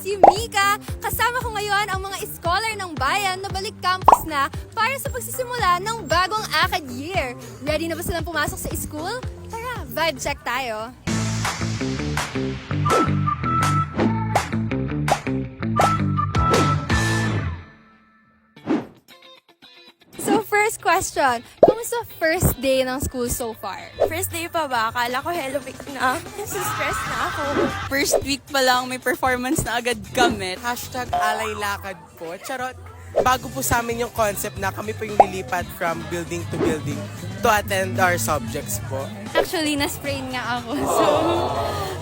si Mika. Kasama ko ngayon ang mga scholar ng bayan na balik campus na para sa pagsisimula ng bagong acad year. Ready na ba silang pumasok sa school? Tara, vibe check tayo. So first question, kumusta first day ng school so far? First day pa ba? Akala ko hello week na. Stress na ako. First week pa lang may performance na agad kami. Hashtag alay lakad po. Charot. Bago po sa amin yung concept na kami po yung lilipat from building to building to attend our subjects po. Actually, na-sprain nga ako. So,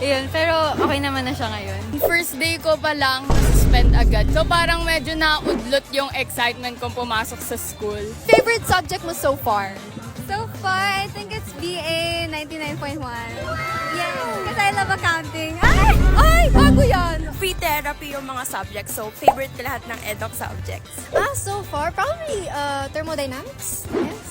yun. Pero okay naman na siya ngayon. First day ko pa lang, suspend agad. So parang medyo naudlot yung excitement kong pumasok sa school. Favorite subject mo so far? So far, I think it's BA 99.1. Yes, because I love accounting. Ay! Ay! Bago yan! Free therapy yung mga subjects. So, favorite ko lahat ng eduk subjects. Ah, so far, probably uh, thermodynamics? Yes.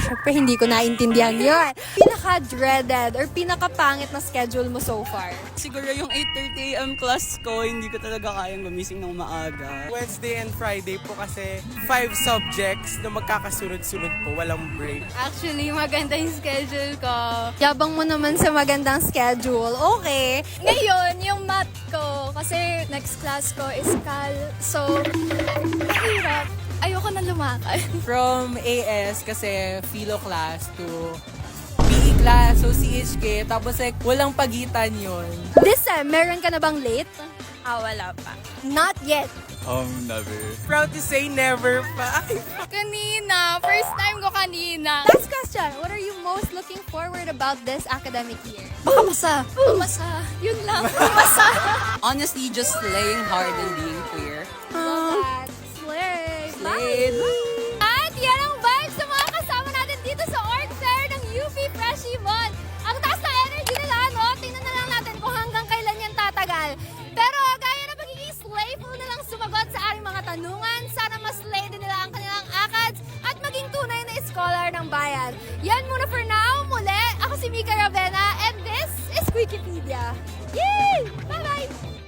Siyempre, hindi ko naintindihan yun. Pinaka-dreaded or pinaka-pangit na schedule mo so far? Siguro yung 8.30am class ko, hindi ko talaga kayang gumising ng maaga. Wednesday and Friday po kasi five subjects na magkakasunod-sunod po, walang break. Actually, maganda yung schedule ko. Yabang mo naman sa magandang schedule. Okay. Ngayon, yung math ko, kasi next class ko is Cal. So, mahirap. Ayoko na lumakad. from AS kasi philo class to PE class, so CHK, tapos like walang pagitan yon. This sem, meron ka na bang late? Ah, wala pa. Not yet. Um, never. Proud to say never pa. Kanina, first time ko kanina. Last question. What are you most looking forward about this academic year? Baka masa. Masa, yun lang. Honestly, just slaying hard and being queer. Sa ating mga tanungan, sana mas slay din nila ang kanilang akads at maging tunay na scholar ng bayan. Yan muna for now. Muli, ako si Mika Ravena and this is Wikipedia. Yay! Bye-bye!